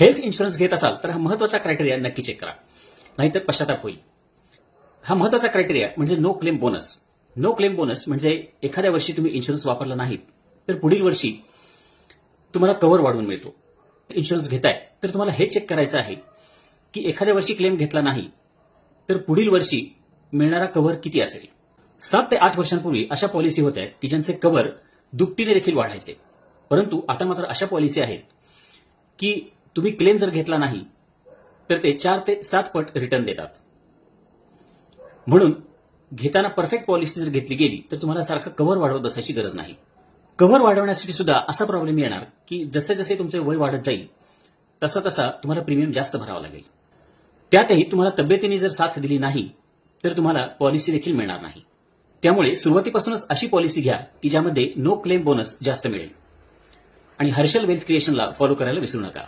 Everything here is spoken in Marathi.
हेल्थ इन्शुरन्स घेत असाल तर हा महत्त्वाचा क्रायटेरिया नक्की चेक करा. नाहीतर पश्चाताप होईल. हा महत्त्वाचा क्रायटेरिया म्हणजे no claim bonus no claim bonus म्हणजे एखाद्या वर्षी तुम्ही इन्शुरन्स वापरला नाहीत तर पुढील वर्षी तुम्हाला कव्हर वाढवून मिळतो. इन्शुरन्स घेताय तर तुम्हाला हे चेक करायचं आहे की एखाद्या वर्षी क्लेम घेतला नाही तर पुढील वर्षी मिळणारा कव्हर किती असेल? सात ते आठ वर्षांपूर्वी अशा पॉलिसी होत्या की ज्यांचे कव्हर दुपटीने देखील वाढायचे. परंतु आता मात्र अशा पॉलिसी आहेत की तुम्ही क्लेम जर घेतला नाही तर ते चार ते सात पट रिटर्न देतात. म्हणून घेताना परफेक्ट पॉलिसी जर घेतली गेली तर तुम्हाला सारखं कव्हर वाढवत बसायची गरज नाही. कव्हर वाढवण्यासाठी सुद्धा असा प्रॉब्लेम येणार की जसे जसे तुमचे वय वाढत जाईल तसा तसा तुम्हाला प्रीमियम जास्त भरावा लागेल. त्यातही तुम्हाला तब्येतीने जर साथ दिली नाही तर तुम्हाला पॉलिसी देखील मिळणार नाही. त्यामुळे सुरुवातीपासूनच अशी पॉलिसी घ्या की ज्यामध्ये नो क्लेम बोनस जास्त मिळेल. आणि हर्षल वेल्थ क्रिएशनला फॉलो करायला विसरू नका.